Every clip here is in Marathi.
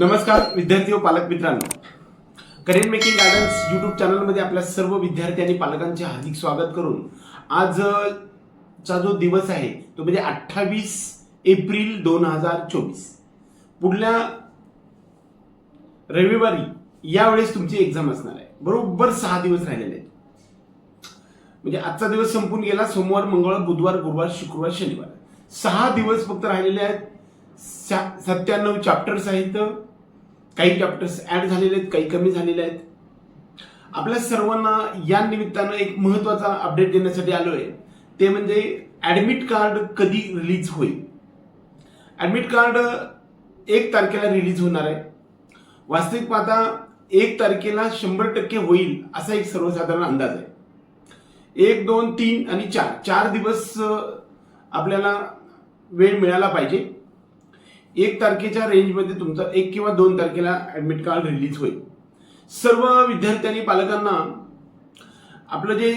नमस्कार विद्यार्थी व पालक मित्रांनो. करिअर मेकिंग गार्डन्स युट्यूब चॅनलमध्ये आपल्या सर्व विद्यार्थी आणि पालकांचे हार्दिक स्वागत करून आज चा जो दिवस आहे तो म्हणजे अठ्ठावीस एप्रिल दोन हजार चोवीस. पुढल्या रविवारी यावेळेस तुमची एक्झाम असणार आहे. बरोबर सहा दिवस राहिलेले आहेत. म्हणजे आजचा दिवस संपून गेला सोमवार मंगळवार बुधवार गुरुवार शुक्रवार शनिवार. सहा दिवस फक्त राहिलेले आहेत. सत्त्याण्णव चॅप्टर्स आहेत. काही चॅप्टर्स ऍड झालेले आहेत काही कमी झालेले आहेत. आपल्या सर्वांना या निमित्तानं एक महत्त्वाचा अपडेट देण्यासाठी आलो आहे ते म्हणजे ऍडमिट कार्ड कधी रिलीज होईल? ऍडमिट कार्ड एक तारखेला रिलीज होणार आहे. वास्तविक पाहता एक तारखेला शंभर टक्के होईल असा एक सर्वसाधारण अंदाज आहे. एक दोन तीन आणि चार. चार दिवस आपल्याला वेळ मिळाला पाहिजे. एक तारखेच्या रेंजमध्ये तुमचा एक किंवा दोन तारखेला ॲडमिट कार्ड रिलीज होईल. सर्व विद्यार्थ्यांनी पालकांना आपलं जे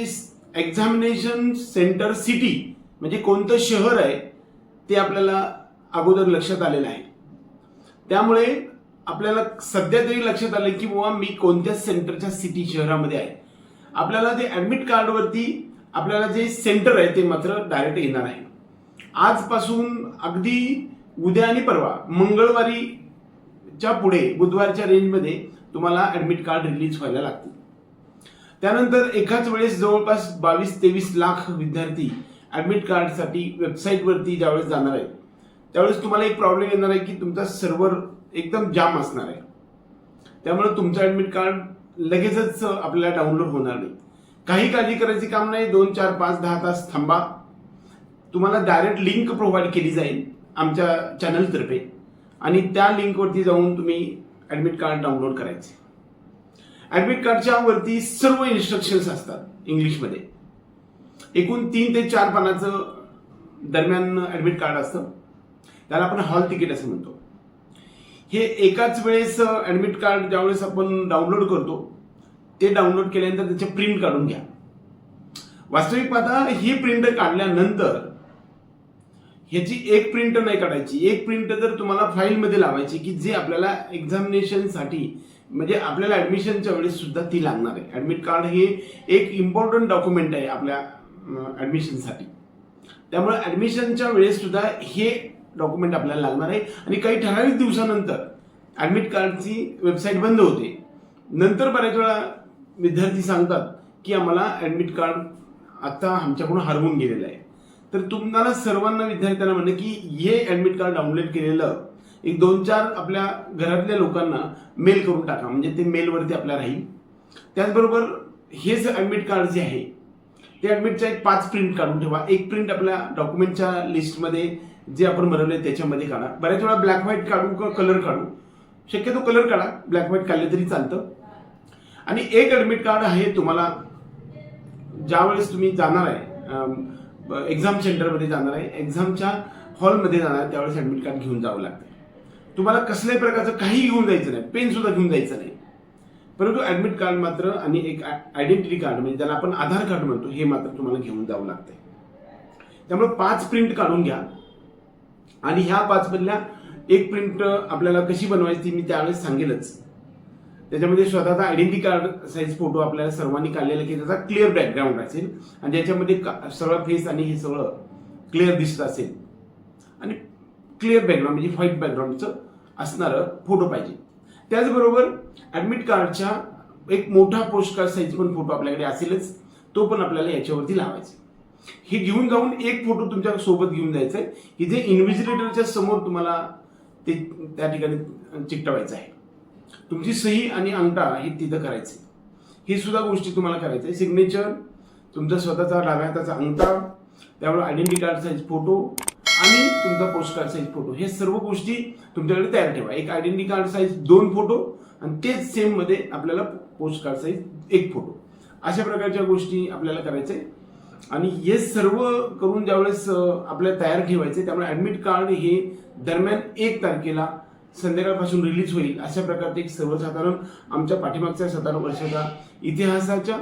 एक्झामिनेशन सेंटर सिटी म्हणजे कोणतं शहर आहे ते आपल्याला अगोदर लक्षात आलेलं आहे. त्यामुळे आपल्याला सध्या तरी लक्षात आलं की बाबा मी कोणत्या सेंटरच्या सिटी शहरामध्ये आहे. आपल्याला ते ॲडमिट कार्डवरती आपल्याला जे सेंटर आहे ते मात्र डायरेक्ट येणार आहे. आजपासून अगदी उद्या आणि परवा मंगळवारीच्या पुढे बुधवारच्या रेंजमध्ये तुम्हाला ऍडमिट कार्ड रिलीज व्हायला लागतील. त्यानंतर एकाच वेळेस जवळपास बावीस तेवीस लाख विद्यार्थी ऍडमिट कार्डसाठी वेबसाईटवरती ज्यावेळेस जाणार आहे त्यावेळेस तुम्हाला एक प्रॉब्लेम येणार आहे की तुमचा सर्व्हर एकदम जाम असणार आहे. त्यामुळे तुमचं ऍडमिट कार्ड लगेचच आपल्याला डाउनलोड होणार नाही. काही काळजी करायची काम नाही दोन चार पाच दहा तास थांबा. तुम्हाला डायरेक्ट लिंक प्रोव्हाइड केली जाईल. आमच्या चॅनलतर्फे. आणि त्या लिंकवरती जाऊन तुम्ही ॲडमिट कार्ड डाउनलोड करायचे. ॲडमिट कार्डच्या वरती सर्व इन्स्ट्रक्शन्स असतात इंग्लिशमध्ये. एकूण तीन ते चार पानाचं दरम्यान ॲडमिट कार्ड असतं. त्याला आपण हॉल तिकीट असं म्हणतो. हे एकाच वेळेस ॲडमिट कार्ड ज्यावेळेस आपण डाउनलोड करतो ते डाउनलोड केल्यानंतर त्याचे प्रिंट काढून घ्या. वास्तविक पाहता ही प्रिंट काढल्यानंतर ह्याची एक प्रिंट नाही काढायची. एक प्रिंट जर तुम्हाला फाईलमध्ये लावायची की जे आपल्याला एक्झामिनेशनसाठी म्हणजे आपल्याला ॲडमिशनच्या वेळेस सुद्धा ती लागणार आहे. ॲडमिट कार्ड हे एक इम्पॉर्टंट डॉक्युमेंट आहे आपल्या ॲडमिशनसाठी त्यामुळे ॲडमिशनच्या वेळेस सुद्धा हे डॉक्युमेंट आपल्याला लागणार आहे. आणि काही ठराविक दिवसानंतर ॲडमिट कार्डची वेबसाईट बंद होते. नंतर बऱ्याच वेळा विद्यार्थी सांगतात की आम्हाला ॲडमिट कार्ड आता आमच्याकडून हरवून गेलेलं आहे. तर तुम्हाला सर्वांना विद्यार्थ्यांना म्हणणं की हे ऍडमिट कार्ड डाउनलोड केलेलं एक दोन चार आपल्या घरातल्या लोकांना मेल करून टाका. म्हणजे ते मेलवरती आपल्या राहील. त्याचबरोबर हे जे ऍडमिट कार्ड जे आहे ते ऍडमिटच्या एक पाच प्रिंट काढून ठेवा. एक प्रिंट आपल्या डॉक्युमेंटच्या लिस्टमध्ये जे आपण बनवले त्याच्यामध्ये काढा. बऱ्याच वेळा ब्लॅक व्हाईट काढू किंवा कलर काढू. शक्यतो कलर काढा. ब्लॅक व्हाईट काढले तरी चालतं. आणि एक ऍडमिट कार्ड आहे तुम्हाला ज्यावेळेस तुम्ही जाणार आहे एक्झाम सेंटरमध्ये जाणार आहे. एक्झामच्या हॉलमध्ये जाणार आहे. त्यावेळेस ॲडमिट कार्ड घेऊन जावं लागतं. तुम्हाला कसल्याही प्रकारचं काही घेऊन जायचं नाही. पेन सुद्धा घेऊन जायचं नाही. परंतु ॲडमिट कार्ड मात्र आणि एक आयडेंटिटी कार्ड म्हणजे ज्याला आपण आधार कार्ड म्हणतो हे मात्र तुम्हाला घेऊन जावं लागतंय. त्यामुळे पाच प्रिंट काढून घ्या. आणि ह्या पाचमधल्या एक प्रिंट आपल्याला कशी बनवायची ती मी त्यावेळेस सांगेलच. त्याच्यामध्ये स्वतःचा आयडेंटी कार्ड साईज फोटो आपल्याला सर्वांनी काढलेला की त्याचा क्लिअर बॅकग्राऊंड असेल. आणि ज्याच्यामध्ये का- सगळं फेस आणि हे सगळं क्लिअर दिसत असेल. आणि क्लिअर बॅकग्राऊंड म्हणजे व्हाईट बॅकग्राऊंडचं असणारं फोटो पाहिजे. त्याचबरोबर ऍडमिट कार्डच्या एक मोठा पोस्ट कार्ड साईज पण फोटो आपल्याकडे असेलच तो पण आपल्याला याच्यावरती लावायचा. हे घेऊन जाऊन एक फोटो तुमच्यासोबत घेऊन जायचा आहे की जे इन्व्हिजिलेटरच्या समोर तुम्हाला ते त्या ठिकाणी चिकटवायचं आहे. तुमची सही आणि अंगठा हे तिथं करायचे. ही सुद्धा गोष्टी तुम्हाला करायची सिग्नेचर तुमचा स्वतःचा डाव्या हाताचा अंगठा त्यामुळे आयडेंटिटी कार्ड साईज फोटो आणि तुमचा पोस्ट कार्ड साईज फोटो हे सर्व गोष्टी तुमच्याकडे तयार ठेवा. एक आयडेंटिटी कार्ड साईज दोन फोटो आणि तेच सेममध्ये आपल्याला पोस्ट कार्ड साईज एक फोटो अशा प्रकारच्या गोष्टी आपल्याला करायचे. आणि हे सर्व करून ज्यावेळेस आपल्याला तयार ठेवायचे त्यामुळे ऍडमिट कार्ड हे दरम्यान एक तारखेला संध्याकाळपासून रिलीज होईल अशा प्रकारचे एक सर्वसाधारण आमच्या पाठीमागच्या सतरा वर्षाच्या इतिहासाच्या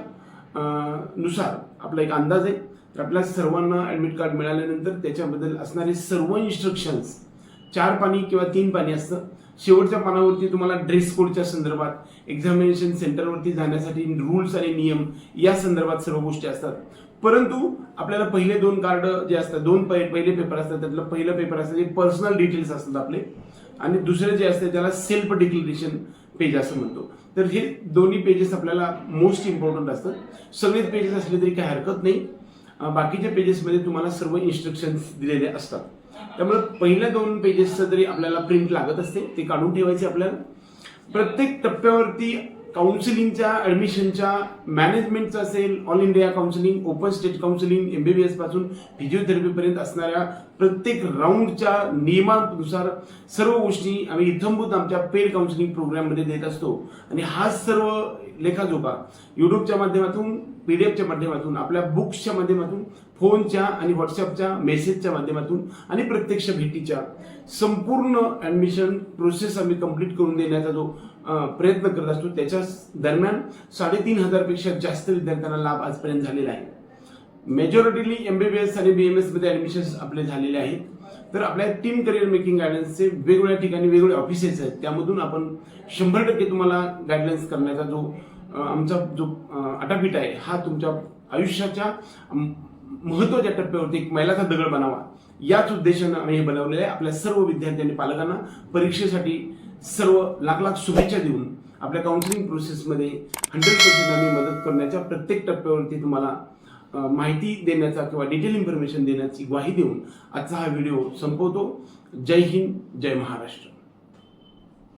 नुसार आपला एक अंदाज आहे. तर आपल्या सर्वांना ॲडमिट कार्ड मिळाल्यानंतर त्याच्याबद्दल असणारे सर्व इन्स्ट्रक्शन्स चार पाणी किंवा तीन पाणी असतं. शेवटच्या पानावरती तुम्हाला ड्रेस कोडच्या संदर्भात एक्झामिनेशन सेंटरवरती जाण्यासाठी रूल्स आणि नियम या संदर्भात सर्व गोष्टी असतात. परंतु आपल्याला पहिले दोन कार्ड जे असतात दोन पहिले पेपर असतात त्यातलं पहिलं पेपर असतं जे पर्सनल डिटेल्स असतात आपले. आणि दुसरे जे असते त्याला सेल्फ डिक्लेरेशन पेज असं म्हणतो. तर हे दोन्ही पेजेस आपल्याला मोस्ट इम्पॉर्टंट असतात. सगळेच पेजेस असले तरी काही हरकत नाही. बाकीच्या पेजेसमध्ये तुम्हाला सर्व इन्स्ट्रक्शन्स दिलेले असतात. त्यामुळे पहिल्या दोन पेजेसचं जरी आपल्याला प्रिंट लागत असते ते काढून ठेवायचे आपल्याला. प्रत्येक टप्प्यावरती काउन्सिलिंगच्या ऍडमिशनच्या मॅनेजमेंटचं असेल all India counselling open state counselling एमबीबीएसपासून फिजिओथेरपीपर्यंत असणाऱ्या प्रत्येक राऊंडच्या नियमानुसार सर्व गोष्टी आम्ही इथंभूत आमच्या पेड काउन्सिलिंग प्रोग्राममध्ये देत असतो. आणि हा सर्व लेखाजोखा युट्यूबच्या माध्यमातून पी डी एफच्या माध्यमातून आपल्या बुक्सच्या माध्यमातून फोनच्या आणि व्हॉट्सअपच्या मेसेजच्या माध्यमातून आणि प्रत्यक्ष भेटीच्या संपूर्ण ॲडमिशन प्रोसेस आम्ही कंप्लीट करून देण्याचा जो प्रयत्न करत असतो त्याच्या दरम्यान साडेतीन हजारपेक्षा जास्त विद्यार्थ्यांना लाभ आजपर्यंत झालेला आहे. मेजॉरिटीली एमबीबीएस आणि बीएमएसमध्ये ऍडमिशन आपले झालेले आहेत. तर आपल्या टीम करिअर मेकिंग गायडन्सचे वेगवेगळ्या ठिकाणी वेगवेगळे ऑफिसेस आहेत. त्यामधून आपण शंभर टक्के तुम्हाला गाईडलाईन्स करण्याचा जो आमचा जो आटापीट आहे हा तुमच्या आयुष्याच्या महत्त्वाच्या टप्प्यावरती एक मैलाचा दगड बनावा. याच उद्देशानं आम्ही हे बनवलेलं आहे. आपल्या सर्व विद्यार्थी आणि पालकांना परीक्षेसाठी सर्व लाख लाख शुभेच्छा देऊन आपल्या काउन्सिलिंग प्रोसेसमध्ये हंड्रेड पर्सेंट आम्ही मदत करण्याच्या प्रत्येक टप्प्यावरती तुम्हाला माहिती देण्याचा किंवा डिटेल इन्फॉर्मेशन देण्याची ग्वाही देऊन आजचा हा व्हिडिओ संपवतो. जय हिंद जय महाराष्ट्र.